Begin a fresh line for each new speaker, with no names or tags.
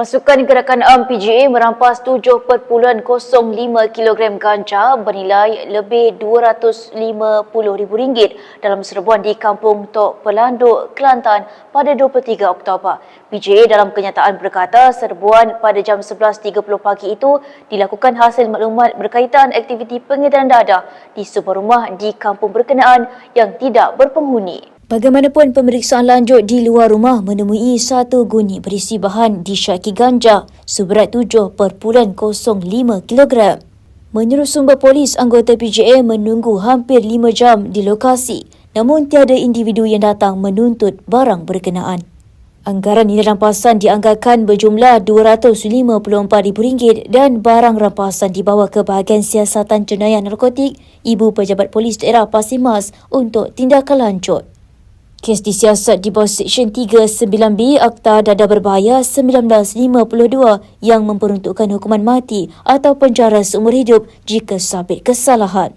Pasukan Gerakan Am PGA merampas 7.05 kg ganja bernilai lebih RM250,000 dalam serbuan di Kampung Tok Pelanduk, Kelantan pada 23 Oktober. PGA dalam kenyataan berkata serbuan pada jam 11.30 pagi itu dilakukan hasil maklumat berkaitan aktiviti pengedaran dadah di sebuah rumah di kampung berkenaan yang tidak berpenghuni. Bagaimanapun pemeriksaan lanjut di luar rumah menemui satu guni berisi bahan disyaki ganja seberat 7.05 kg. Menurut sumber polis, anggota PJA menunggu hampir 5 jam di lokasi namun tiada individu yang datang menuntut barang berkenaan. Anggaran nilai rampasan dianggarkan berjumlah RM254,000 dan barang rampasan dibawa ke bahagian siasatan jenayah narkotik Ibu Pejabat Polis Daerah Pasir Mas untuk tindakan lanjut. Kes disiasat di bawah Seksyen 39B Akta Dadah Berbahaya 1952 yang memperuntukkan hukuman mati atau penjara seumur hidup jika sabit kesalahan.